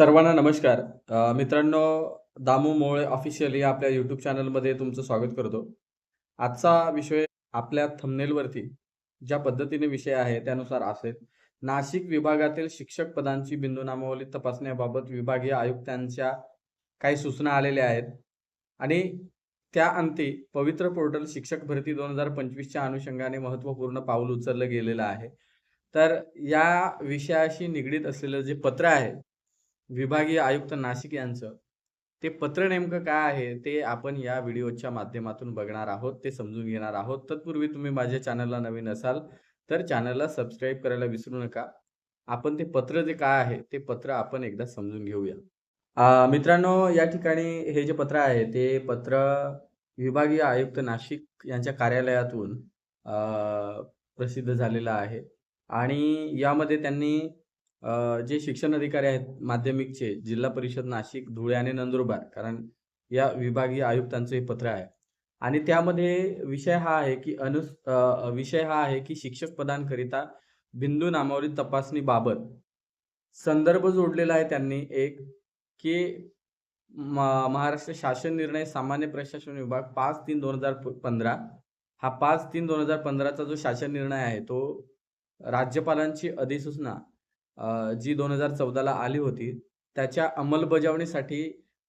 सर्वांना नमस्कार. मित्रांनो दामू मोळे ऑफिशियल या आपल्या यूट्यूब चॅनलमध्ये तुमचं स्वागत करतो. आजचा विषय आपल्या थंबनेलवरती ज्या पद्धतीने विषय आहे त्यानुसार असेल. नाशिक विभागातील शिक्षक पदांची बिंदू नामावली तपासण्याबाबत विभागीय आयुक्तांच्या काही सूचना आलेल्या आहेत. आणि त्या अंती पवित्र पोर्टल शिक्षक भरती दोन हजार पंचवीसच्या अनुषंगाने महत्त्वपूर्ण पाऊल उचललं गेलेलं आहे. तर या विषयाशी निगडीत असलेलं जे पत्र आहे विभागीय आयुक्त नाशिक यांचं. ते पत्र नेमकं काय आहे ते आपण या व्हिडिओच्या माध्यमातून बघणार आहोत ते समजून घेणार आहोत. तत्पूर्वी तुम्ही माझ्या चॅनलला नवीन असाल तर चॅनलला सबस्क्राईब करायला विसरू नका. आपण ते पत्र जे काय आहे ते पत्र आपण एकदा समजून घेऊया. मित्रांनो या ठिकाणी हे जे पत्र आहे ते पत्र विभागीय आयुक्त नाशिक यांच्या कार्यालयातून प्रसिद्ध झालेलं आहे. आणि यामध्ये त्यांनी जे शिक्षण अधिकारी आहेत माध्यमिकचे जिल्हा परिषद नाशिक धुळे आणि नंदुरबार कारण या विभागीय आयुक्तांचं हे पत्र आहे. आणि त्यामध्ये विषय हा आहे की अनु विषय हा आहे की शिक्षक पदांकरिता बिंदू नामावली तपासणीबाबत संदर्भ जोडलेला आहे त्यांनी एक की म- महाराष्ट्र शासन निर्णय सामान्य प्रशासन विभाग पाच तीन दोन हजार पंधरा हा पाच तीन दोन हजार पंधराचा जो शासन निर्णय आहे तो राज्यपालांची अधिसूचना जी दोन हजार चौदाला आली होती त्याच्या अंमलबजावणीसाठी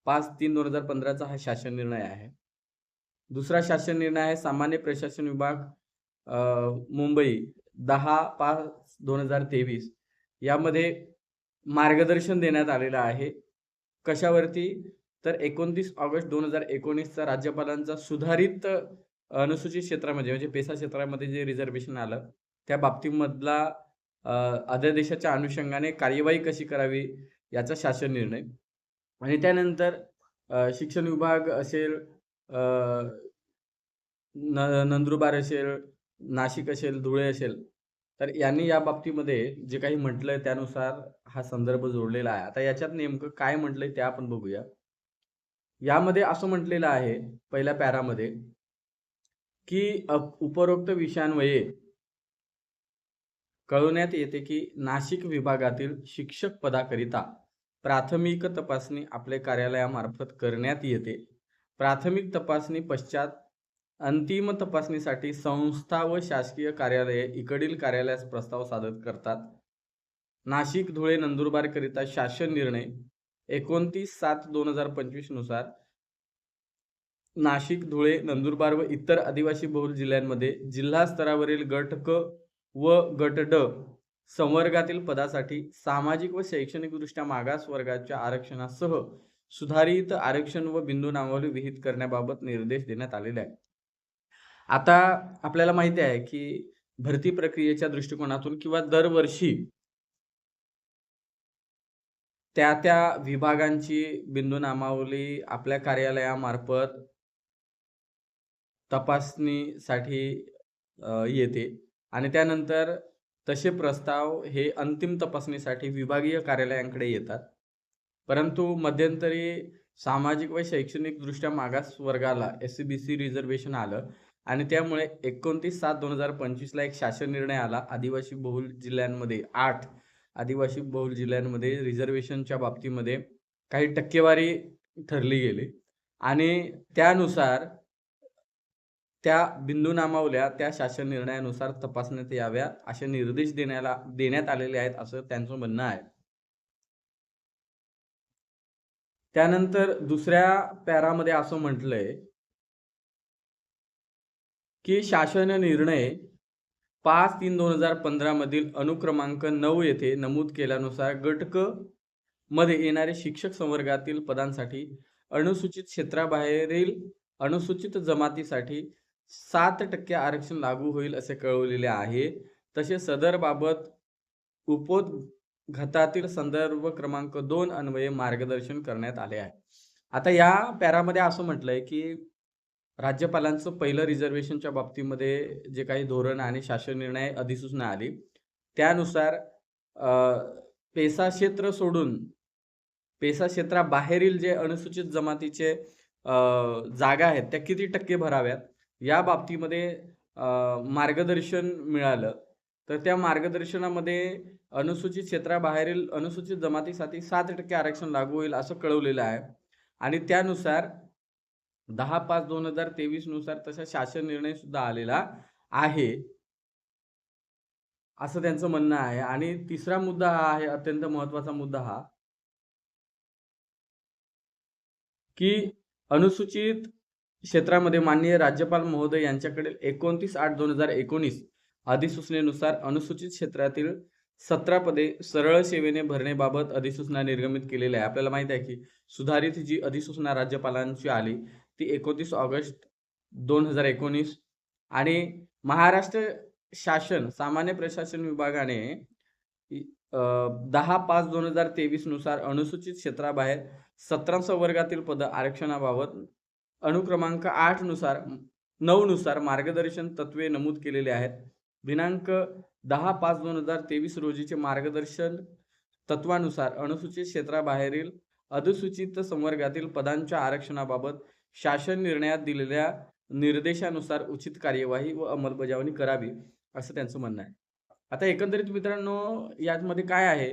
पाच तीन दोन हजार पंधराचा हा शासन निर्णय आहे. दुसरा शासन निर्णय आहे सामान्य प्रशासन विभाग मुंबई दहा पाच दोन हजार तेवीस. यामध्ये मार्गदर्शन देण्यात आलेलं आहे. कशावरती? तर एकोणतीस ऑगस्ट दोन हजार एकोणीसचा राज्यपालांचा सुधारित अनुसूचित क्षेत्रामध्ये म्हणजे पेसा क्षेत्रामध्ये जे रिझर्वेशन आलं त्या बाबतीमधला अध्यादेशाच्या अनुषंगाने कार्यवाही कशी करावी याचा शासन निर्णय. आणि त्यानंतर शिक्षण विभाग असेल न नंदुरबार असेल नाशिक असेल धुळे असेल तर यांनी या बाबतीमध्ये जे काही म्हटलंय त्यानुसार हा संदर्भ जोडलेला आहे. आता याच्यात नेमकं काय म्हटलंय ते आपण बघूया. यामध्ये असं म्हटलेलं आहे पहिल्या पॅरामध्ये की उपरोक्त विषयांवये कळवण्यात येते की नाशिक विभागातील शिक्षक पदाकरिता प्राथमिक तपासणी आपले कार्यालयामार्फत करण्यात येते. प्राथमिक तपासणी पश्चात अंतिम तपासणीसाठी संस्था व शासकीय कार्यालये इकडील कार्यालयास प्रस्ताव सादर करतात. नाशिक धुळे नंदुरबारकरिता शासन निर्णय एकोणतीस सात दोन हजार पंचवीसनुसार. नाशिक धुळे नंदुरबार व इतर आदिवासी बहुल जिल्ह्यांमध्ये जिल्हा स्तरावरील गट क व गट ड संवर्गातील पदासाठी सामाजिक व शैक्षणिकदृष्ट्या मागास वर्गाच्या आरक्षणासह सुधारित आरक्षण व बिंदू नामावली विहित करण्याबाबत निर्देश देण्यात आलेले आहे आता आपल्याला माहिती आहे की भरती प्रक्रियेच्या दृष्टिकोनातून किंवा दरवर्षी त्या त्या विभागांची बिंदू नामावली आपल्या कार्यालयामार्फत तपासणीसाठी येते. आणि त्यानंतर तसे प्रस्ताव हे अंतिम तपासणीसाठी विभागीय कार्यालयांकडे येतात. परंतु मध्यंतरी सामाजिक व शैक्षणिकदृष्ट्या मागास वर्गाला S C B C reservation आलं आणि त्यामुळे एकोणतीस सात दोन हजार पंचवीसला एक शासन निर्णय आला. आदिवासी बहुल जिल्ह्यांमध्ये आठ आदिवासी बहुल जिल्ह्यांमध्ये रिझर्वेशनच्या बाबतीमध्ये काही टक्केवारी ठरली गेली. आणि त्यानुसार त्या बिंदू नामावल्या त्या शासन निर्णयानुसार तपासण्यात याव्या असे निर्देश देण्याला देण्यात आलेले आहेत असं त्यांचं म्हणणं आहे. त्यानंतर दुसऱ्या पॅरामध्ये असं म्हटलंय की शासन निर्णय पाच तीन दोन हजार पंधरा मधील अनुक्रमांक नऊ येथे नमूद केल्यानुसार गटकमध्ये येणारे शिक्षक संवर्गातील पदांसाठी अनुसूचित क्षेत्राबाहेरील अनुसूचित जमातीसाठी सात टक्के आरक्षण लागू होईल असे कळवलेले आहे. तसे सदरबाबत उपोद्घातातील संदर्भ क्रमांक दोन अन्वये मार्गदर्शन करण्यात आले आहे. आता या पॅरामध्ये असं म्हटलंय की राज्यपालांचं पहिलं रिझर्वेशनच्या बाबतीमध्ये जे काही धोरण आणि शासन निर्णय अधिसूचना आली त्यानुसार पेसा क्षेत्र सोडून पेसा क्षेत्राबाहेरील जे अनुसूचित जमातीचे जागा आहेत त्या किती टक्के भराव्यात? या बाबतीमध्ये मार्गदर्शन मिळालं. तर त्या मार्गदर्शनामध्ये अनुसूचित क्षेत्राबाहेरील अनुसूचित जमातीसाठी सात टक्के आरक्षण लागू होईल असं कळवलेलं आहे. आणि त्यानुसार दहा पाच दोन हजार तेवीसनुसार तसा शासन निर्णय सुद्धा आलेला आहे असं त्यांचं म्हणणं आहे. आणि तिसरा मुद्दा हा आहे अत्यंत महत्त्वाचा मुद्दा हा की अनुसूचित क्षेत्रामध्ये माननीय राज्यपाल महोदय यांच्याकडील एकोणतीस आठ दोन हजार एकोणीस अधिसूचनेनुसार अनुसूचित क्षेत्रातील सतरा पदे सरळ सेवेने भरण्याबाबत अधिसूचना निर्गमित केलेली आहे. आपल्याला माहिती आहे की सुधारित जी अधिसूचना राज्यपालांची आली ती एकोणतीस ऑगस्ट दोन हजार एकोणीस आणि महाराष्ट्र शासन सामान्य प्रशासन विभागाने दहा पाच दोन हजार तेवीसनुसार अनुसूचित क्षेत्राबाहेर सतरा वर्गातील पद आरक्षणाबाबत अनुक्रमांक आठनुसार नऊ नुसार मार्गदर्शन तत्वे नमूद केलेले आहेत. दिनांक दहा पाच दोन हजार तेवीस रोजीचे मार्गदर्शन तत्वानुसार अनुसूचित क्षेत्राबाहेरील अधिसूचित संवर्गातील पदांच्या आरक्षणाबाबत शासन निर्णयात दिलेल्या निर्देशानुसार उचित कार्यवाही व अंमलबजावणी करावी असं त्यांचं म्हणणं आहे. आता एकंदरीत मित्रांनो यामध्ये काय आहे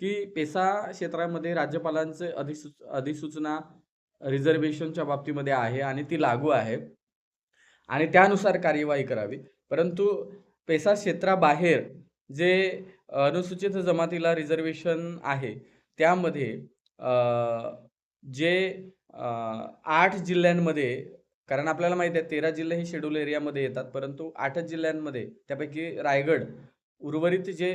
की पेसा क्षेत्रामध्ये राज्यपालांचे अधिसू अधिसूचना रिझर्वेशनच्या बाबतीमध्ये आहे आणि ती लागू आहे. आणि त्यानुसार कार्यवाही करावी. परंतु पेसा क्षेत्राबाहेर जे अनुसूचित जमातीला रिझर्वेशन आहे त्यामध्ये जे आठ जिल्ह्यांमध्ये कारण आपल्याला माहिती आहे तेरा जिल्हे हे शेड्यूल एरियामध्ये येतात परंतु आठच जिल्ह्यांमध्ये त्यापैकी रायगड उर्वरित जे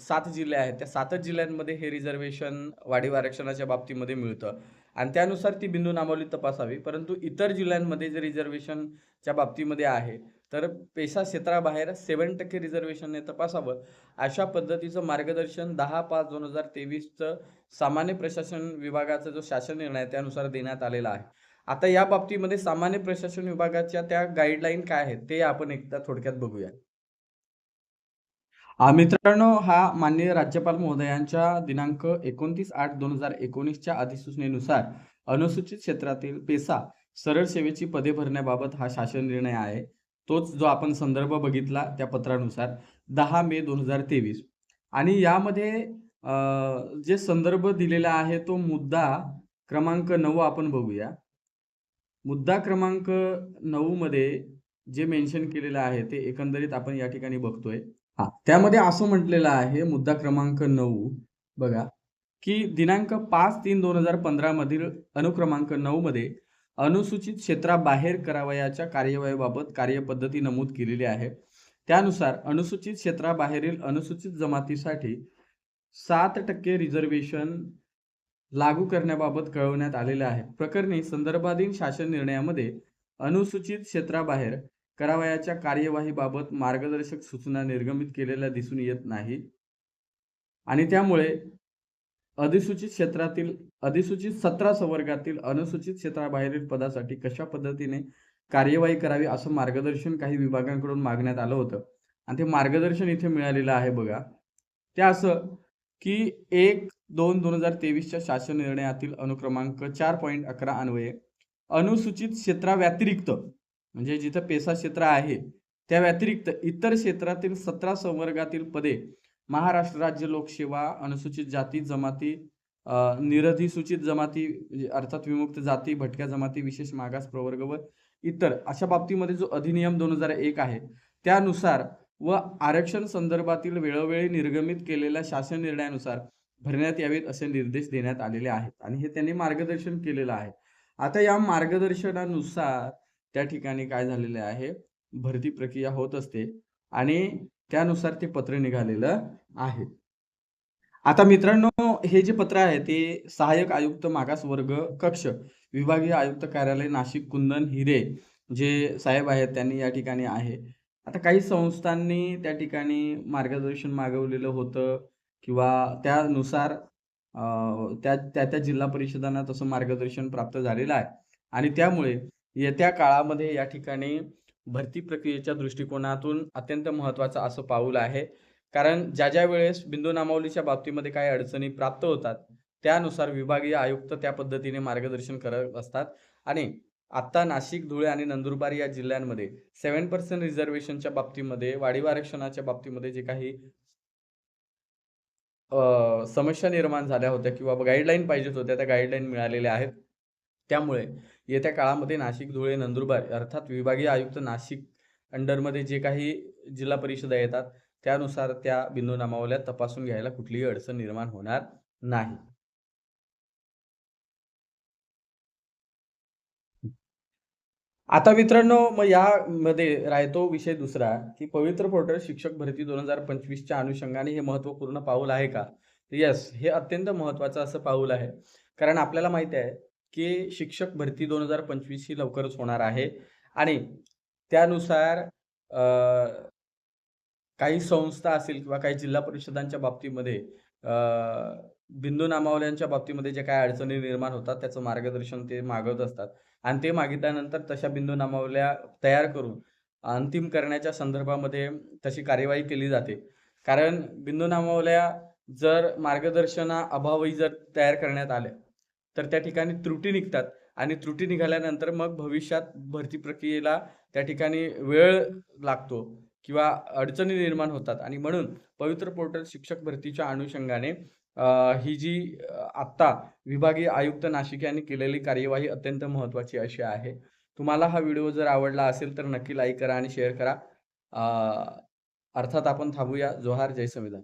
सात जिल्हे आहेत त्या सातच जिल्ह्यांमध्ये हे रिझर्वेशन वाढीव आरक्षणाच्या बाबतीमध्ये मिळतं. आणि त्यानुसार ती बिंदू नामावली तपासावी. परंतु इतर जिल्ह्यांमध्ये जे रिझर्वेशनच्या बाबतीमध्ये आहे तर पेशा क्षेत्राबाहेर सेवन टक्के रिझर्वेशनने तपासावं. अशा पद्धतीचं मार्गदर्शन दहा पाच दोन हजार तेवीसचं सामान्य प्रशासन विभागाचा जो शासन निर्णय त्यानुसार देण्यात आलेला आहे. आता या बाबतीमध्ये सामान्य प्रशासन विभागाच्या त्या गाईडलाईन काय आहेत ते आपण एकदा थोडक्यात बघूया. मित्रांनो हा माननीय राज्यपाल महोदयांच्या दिनांक एकोणतीस आठ दोन हजार एकोणीसच्या अधिसूचनेनुसार अनुसूचित क्षेत्रातील पेसा सरळ सेवेची पदे भरण्याबाबत हा शासन निर्णय आहे. तोच जो आपण संदर्भ बघितला त्या पत्रानुसार दहा मे दोन हजार तेवीस. आणि यामध्ये जे संदर्भ दिलेला आहे तो मुद्दा क्रमांक नऊ आपण बघूया. मुद्दा क्रमांक नऊ मध्ये जे मेन्शन केलेलं आहे ते एकंदरीत आपण या ठिकाणी बघतोय. हा त्यामध्ये असं म्हटलेलं आहे मुद्दा क्रमांक नऊ बघा की दिनांक पाच तीन दोन हजार पंधरा मधील अनुक्रमांक नऊ मध्ये अनुसूचित क्षेत्राबाहेर करावयाच्या कार्यवाहीबाबत कार्यपद्धती नमूद केलेली आहे. त्यानुसार अनुसूचित क्षेत्राबाहेरील अनुसूचित जमातीसाठी सात टक्के रिझर्वेशन लागू करण्याबाबत कळवण्यात आलेले आहे. प्रकरणी संदर्भाधीन शासन निर्णयामध्ये अनुसूचित क्षेत्राबाहेर करावयाच्या कार्यवाहीबाबत मार्गदर्शक सूचना निर्गमित केलेल्या दिसून येत नाही. आणि त्यामुळे अधिसूचित क्षेत्रातील अधिसूचित सतरा संवर्गातील अनुसूचित क्षेत्राबाहेरील पदासाठी कशा पद्धतीने कार्यवाही करावी असं मार्गदर्शन काही विभागांकडून मागण्यात आलं होतं. आणि ते मार्गदर्शन इथे मिळालेलं आहे बघा. ते असं की एक दोन दोन हजार तेवीसच्या शासन निर्णयातील अनुक्रमांक चार पॉईंट अकरा अन्वये अनुसूचित क्षेत्राव्यतिरिक्त म्हणजे जिथं पेसा क्षेत्र आहे त्या व्यतिरिक्त इतर क्षेत्रातील सतरा संवर्गातील पदे महाराष्ट्र राज्य लोकसेवा अनुसूचित जाती जमाती निरधिसूचित जमाती म्हणजे अर्थात विमुक्त जाती भटक्या जमाती विशेष मागास प्रवर्ग व इतर अशा बाबतीमध्ये जो अधिनियम दोन हजार एक आहे त्यानुसार व आरक्षण संदर्भातील वेळोवेळी निर्गमित केलेल्या शासन निर्णयानुसार भरण्यात यावेत असे निर्देश देण्यात आलेले आहेत. आणि हे त्यांनी मार्गदर्शन केलेलं आहे. आता या मार्गदर्शनानुसार त्या ठिकाणी काय झालेले आहे? भरती प्रक्रिया होत असते आणि त्यानुसार ते पत्र निघालेलं आहे. आता मित्रांनो हे जे पत्र आहे ते सहाय्यक आयुक्त मागास वर्ग कक्ष विभागीय आयुक्त कार्यालय नाशिक कुंदन हिरे जे साहेब आहेत त्यांनी या ठिकाणी आहे. आता काही संस्थांनी त्या ठिकाणी मार्गदर्शन मागवलेलं होतं किंवा त्यानुसार त्या त्या त्या जिल्हा परिषदांना तसं मार्गदर्शन प्राप्त झालेलं आहे. आणि त्यामुळे येत्या काळामध्ये या ठिकाणी भरती प्रक्रियेच्या दृष्टिकोनातून अत्यंत महत्त्वाचं असं पाऊल आहे कारण ज्या ज्या वेळेस बिंदू नामावलीच्या बाबतीमध्ये काही अडचणी प्राप्त होतात त्यानुसार विभागीय आयुक्त त्या पद्धतीने मार्गदर्शन करत असतात आणि आता नाशिक, धुळे आणि नंदुरबार या जिल्ह्यांमध्ये सेव्हन पर्सेंट रिझर्वेशनच्या बाबतीमध्ये, वाढीव आरक्षणाच्या बाबतीमध्ये जे काही समस्या निर्माण झाल्या होत्या किंवा गाईडलाईन पाहिजेत होत्या, त्या गाईडलाईन मिळालेल्या आहेत. त्यामुळे येत्या काळामध्ये नाशिक, धुळे, नंदुरबार अर्थात विभागीय आयुक्त नाशिक अंडरमध्ये जे काही जिल्हा परिषदा येतात, त्यानुसार त्या बिंदू नामावल्या तपासून घ्यायला कुठलीही अडचण निर्माण होणार नाही. आता मित्रांनो, मग यामध्ये राहतो विषय दुसरा, की पवित्र पोर्टल शिक्षक भरती 2025 च्या अनुषंगाने हे महत्त्वपूर्ण पाऊल आहे का? येस, हे अत्यंत महत्त्वाचं असं पाऊल आहे. कारण आपल्याला माहिती आहे, की शिक्षक भरती 2025 ही लवकरच होणार आहे आणि त्यानुसार काही संस्था असेल किंवा काही जिल्हा परिषदांच्या बाबतीमध्ये बिंदू नामावल्यांच्या बाबतीमध्ये ज्या काही अडचणी निर्माण होतात, त्याचं मार्गदर्शन ते मागवत असतात आणि ते मागितल्यानंतर तशा बिंदू नामावल्या तयार करून अंतिम करण्याच्या संदर्भामध्ये तशी कार्यवाही केली जाते. कारण बिंदू नामावल्या जर मार्गदर्शना अभावी जर तयार करण्यात आल्या, तर त्या ठिकाणी त्रुटी निघतात आणि त्रुटी निघाल्यानंतर मग भविष्यात भरती प्रक्रियेला त्या ठिकाणी वेळ लागतो किंवा अडचणी निर्माण होतात आणि म्हणून पवित्र पोर्टल शिक्षक भरतीच्या अनुषंगाने ही जी आत्ता विभागीय आयुक्त नाशिक यांनी केलेली कार्यवाही अत्यंत महत्त्वाची अशी आहे. तुम्हाला हा व्हिडिओ जर आवडला असेल तर नक्की लाईक करा आणि शेअर करा. अर्थात आपण थांबूया. जोहार, जय संविधान.